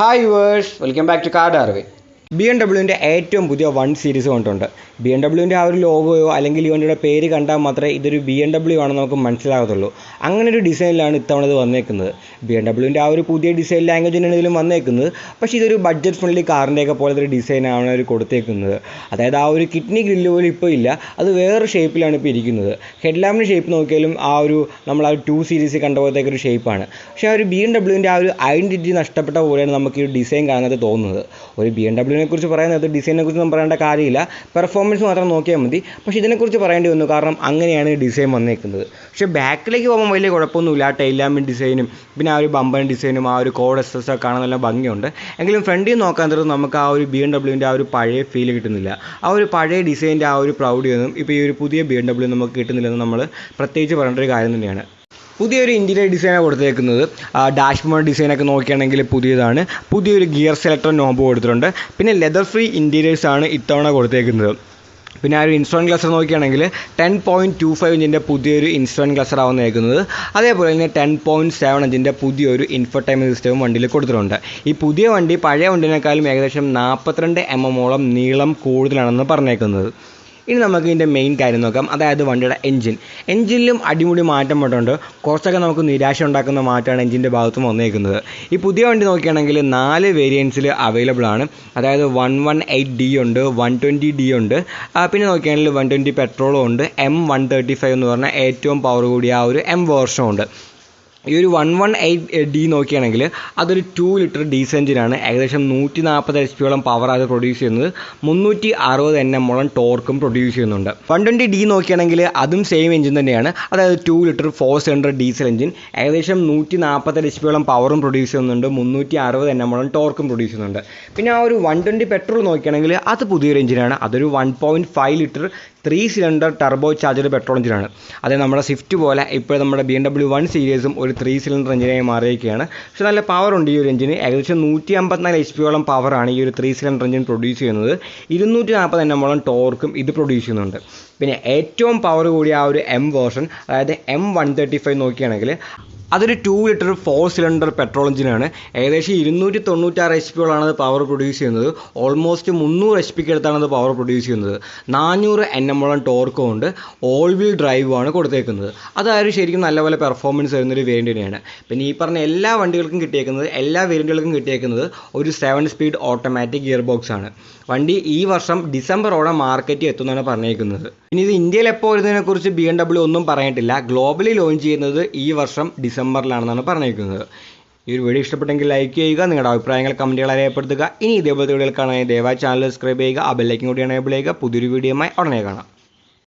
Hi viewers, welcome back to Car Darway. B M ഡബ്ല്യുവിന്റെ ഏറ്റവും പുതിയ one series കൊണ്ടുണ്ട് B M ഡബ്ല്യുവിന്റെ ആ ഒരു ലോഗോയോ അല്ലെങ്കിൽ വണ്ടിയുടെ പേര് കണ്ടാൽ മാത്രമേ ഇതൊരു ബി എം ഡബ്ല്യു ആണെന്ന് നമുക്ക് മനസ്സിലാകത്തുള്ളൂ. അങ്ങനെ ഒരു ഡിസൈനിലാണ് ഇത്തവണ ഇത് വന്നേക്കുന്നത്. ബി എം ഡബ്ല്യുവിന്റെ ആ ഒരു പുതിയ ഡിസൈൻ ലാംഗ്വേജിനാണ് ഇതിലും വന്നേക്കുന്നത്. പക്ഷേ ഇതൊരു ബഡ്ജറ്റ് ഫ്രണ്ട്ലി കാറിന്റെയൊക്കെ പോലത്തെ ഒരു ഡിസൈനാണ് അവർ കൊടുത്തേക്കുന്നത്. അതായത് ആ ഒരു കിഡ്നി ഗ്രില്ല് പോലും ഇപ്പോൾ ഇല്ല. അത് വേറെ ഷേപ്പിലാണ് ഇപ്പോൾ ഇരിക്കുന്നത്. ഹെഡ് ലാമ്പിന്റെ ഷേപ്പ് നോക്കിയാലും ആ ഒരു നമ്മൾ ആ ടു സീരീസ് കണ്ട പോലത്തേക്ക് ഒരു ഷേപ്പാണ് പക്ഷേ ആ ഒരു ബി എം ഡബ്ല്യുവിന്റെ ആ ഒരു ഐഡന്റിറ്റി നഷ്ടപ്പെട്ട പോലെയാണ് നമുക്ക് ഈ ഡിസൈൻ കാണുന്നത് തോന്നുന്നത്. ഒരു ബി എം ഡബ്ല്യുവിനെ കുറിച്ച് പറയുന്നത് ഡിസൈനെ കുറിച്ച് ഒന്നും പറയേണ്ട കാര്യമില്ല. പെർഫോമൻസ് മാത്രം നോക്കിയാൽ മതി. പക്ഷേ ഇതിനെക്കുറിച്ച് പറയേണ്ടി വന്നു. കാരണം അങ്ങനെയാണ് ഡിസൈൻ വന്നേക്കുന്നത്. പക്ഷേ ബാക്കിലേക്ക് പോകുമ്പോൾ വലിയ കുഴപ്പമൊന്നുമില്ല. ആ ടൈൽ ലാമ്പിൻ ഡിസൈനും പിന്നെ ആ ഒരു ബമ്പൻ ഡിസൈനും ആ ഒരു കോഡ് എസ് എസ് ഒക്കെ കാണാൻ നല്ല ഭംഗിയുണ്ട്. എങ്കിലും ഫ്രണ്ടിൽ നോക്കാൻ നേരം നമുക്ക് ആ ഒരു ബി എം ഡബ്ല്യുവിന്റെ ആ ഒരു പഴയ ഫീൽ കിട്ടുന്നില്ല. ആ ഒരു പഴയ ഡിസൈന്റെ ആ ഒരു പ്രൗഢിയൊന്നും ഇപ്പോൾ ഈ ഒരു പുതിയ ബി എം ഡബ്ല്യു നമുക്ക് കിട്ടുന്നില്ലെന്ന് നമ്മൾ പ്രത്യേകിച്ച് പറയേണ്ട ഒരു കാര്യം തന്നെയാണ്. പുതിയൊരു ഇന്റീരിയർ ഡിസൈനാണ് കൊടുത്തേക്കുന്നത്. ഡാഷ് ബോർഡ് ഡിസൈനൊക്കെ നോക്കുകയാണെങ്കിൽ പുതിയതാണ്. പുതിയൊരു ഗിയർ സെലക്ടർ നോബ് കൊടുത്തിട്ടുണ്ട്. പിന്നെ ലെതർ ഫ്രീ ഇന്റീരിയേഴ്സ് ആണ് ഇത്തവണ കൊടുത്തേക്കുന്നത്. പിന്നെ ആ ഒരു ഇൻസ്ട്രോൺ ഗ്ലസർ നോക്കുകയാണെങ്കിൽ ടെൻ പോയിന്റ് ടു ഫൈവ് ഇഞ്ചിന്റെ പുതിയൊരു ഇൻസ്ട്രോൺ ഗ്ലസർ ആവുന്ന വന്നേക്കുന്നത്. അതേപോലെ തന്നെ ടെൻ പോയിന്റ് സെവൻ ഇഞ്ചിന്റെ പുതിയൊരു ഇൻഫർടൈൻമെന്റ് സിസ്റ്റവും വണ്ടിയിൽ കൊടുത്തിട്ടുണ്ട്. ഈ പുതിയ വണ്ടി പഴയ വണ്ടിനേക്കാളും ഏകദേശം നാൽപ്പത്തിരണ്ട് എം എമ്മോളം നീളം കൂടുതലാണെന്ന് പറഞ്ഞേക്കുന്നത്. ഇനി നമുക്ക് ഇതിന്റെ മെയിൻ കാര്യം നോക്കാം. അതായത് വണ്ടിയുടെ എൻജിൻ എൻജിനിലും അടിമുടി മാറ്റം പെട്ടുണ്ട് കുറച്ചൊക്കെ നമുക്ക് നിരാശ ഉണ്ടാക്കുന്ന മാറ്റമാണ് എൻജിന്റെ ഭാഗത്തും വന്നേക്കുന്നത്. ഈ പുതിയ വണ്ടി നോക്കുകയാണെങ്കിൽ നാല് വേരിയൻസിൽ അവൈലബിൾ ആണ്. അതായത് വൺ വൺ എയ്റ്റ് ഡി ഉണ്ട് വൺ ട്വന്റി ഡി ഉണ്ട്. പിന്നെ നോക്കുകയാണെങ്കിൽ വൺ ട്വന്റി പെട്രോളും ഉണ്ട് എം വൺ തേർട്ടി ഫൈവ് എന്ന് പറഞ്ഞാൽ ഏറ്റവും പവർ കൂടിയ ആ ഒരു എം വേർഷനും ഉണ്ട്. ഈ ഒരു വൺ വൺ എയ്റ്റ് ഡി നോക്കുകയാണെങ്കിൽ അതൊരു ടു ലിറ്റർ ഡീസൽ എഞ്ചിനാണ് ഏകദേശം നൂറ്റി നാൽപ്പത് എച്ച് പിയോളം പവർ അത് പ്രൊഡ്യൂസ് ചെയ്യുന്നത്. മുന്നൂറ്റി അറുപത് എൻ എമ്മോളം ടോർക്കും പ്രൊഡ്യൂസ് ചെയ്യുന്നുണ്ട്. വൺ ട്വന്റി ഡി നോക്കുകയാണെങ്കിൽ അതും സെയിം എഞ്ചിൻ തന്നെയാണ്. അതായത് two litre four cylinder diesel engine ഏകദേശം നൂറ്റി നാൽപ്പത് എച്ച് പിയോളം പവറും പ്രൊഡ്യൂസ് ചെയ്യുന്നുണ്ട്. മുന്നൂറ്റി അറുപത് എൻ എമ്മോളം ടോർക്കും പ്രൊഡ്യൂസ് ചെയ്യുന്നുണ്ട്. പിന്നെ ആ ഒരു വൺ ട്വന്റി പെട്രോൾ നോക്കുകയാണെങ്കിൽ അത് പുതിയൊരു എഞ്ചിനാണ് അതൊരു one point five litre three cylinder turbo charger petrol എഞ്ചിനാണ് അതായത് നമ്മുടെ സ്വിഫ്റ്റ് പോലെ ഇപ്പോൾ നമ്മുടെ ബി എം ഡബ്ല്യു വൺ സീരീസും ഒരു ത്രീ സിലിണ്ടർ എഞ്ചിനായി മാറിയിരിക്കുകയാണ്. പക്ഷേ നല്ല പവർ ഉണ്ട് ഈ ഒരു എഞ്ചിന് ഏകദേശം നൂറ്റി അമ്പത്തിനാല് എച്ച് പിയോളം പവറാണ് ഈ ഒരു ത്രീ സിലിണ്ടർ എഞ്ചിൻ പ്രൊഡ്യൂസ് ചെയ്യുന്നത്. ഇരുന്നൂറ്റി നാൽപ്പത് എണ്ണമോളം ടോർക്കും ഇത് പ്രൊഡ്യൂസ് ചെയ്യുന്നുണ്ട്. പിന്നെ ഏറ്റവും പവർ കൂടിയ ആ ഒരു എം വേർഷൻ അതായത് എം വൺ തേർട്ടി ഫൈവ് നോക്കുകയാണെങ്കിൽ അതൊരു two litre four cylinder petrol എഞ്ചിനാണ് ഏകദേശം ഇരുന്നൂറ്റി തൊണ്ണൂറ്റാറ് എച്ച് പികളാണ് അത് പവർ പ്രൊഡ്യൂസ് ചെയ്യുന്നത്. ഓൾമോസ്റ്റ് മുന്നൂറ് എച്ച് പിക്ക് അടുത്താണ് അത് പവർ പ്രൊഡ്യൂസ് ചെയ്യുന്നത്. നാനൂറ് എൻ എമ്മോളം ടോർക്കും ഉണ്ട് ഓൾ വീൽ ഡ്രൈവുമാണ് കൊടുത്തേക്കുന്നത്. അതായത് ശരിക്കും നല്ലപോലെ പെർഫോമൻസ് വരുന്നൊരു വേരിയന്റ് തന്നെയാണ്. പിന്നെ ഈ പറഞ്ഞ എല്ലാ വണ്ടികൾക്കും കിട്ടിയേക്കുന്നത് എല്ലാ വേരിയന്റുകൾക്കും കിട്ടിയേക്കുന്നത് ഒരു seven speed automatic gear box ആണ്. വണ്ടി ഈ വർഷം ഡിസംബറോടെ മാർക്കറ്റിൽ എത്തുമെന്നാണ് പറഞ്ഞേക്കുന്നത്. ഇനി ഇത് ഇന്ത്യയിൽ എപ്പോൾ വരുന്നതിനെക്കുറിച്ച് ബി എം ഡബ്ല്യു ഒന്നും പറഞ്ഞിട്ടില്ല. ഗ്ലോബലി ലോഞ്ച് ചെയ്യുന്നത് ഈ വർഷം ഡിസംബറിലാണെന്നാണ് പറഞ്ഞിരിക്കുന്നത്. ഈ ഒരു വീഡിയോ ഇഷ്ടപ്പെട്ടെങ്കിൽ ലൈക്ക് ചെയ്യുക നിങ്ങളുടെ അഭിപ്രായങ്ങൾ കമന്റുകൾ രേഖപ്പെടുത്തുക ഇനി ഇതേപോലത്തെ വീഡിയോകൾ കാണാൻ ദയവായി ചാനൽ സബ്സ്ക്രൈബ് ചെയ്യുക ആ ബെല്ലൈക്കും കൂടി എനേബിൾ ചെയ്യുക. പുതിയൊരു വീഡിയോയുമായി ഉടനെ കാണാം.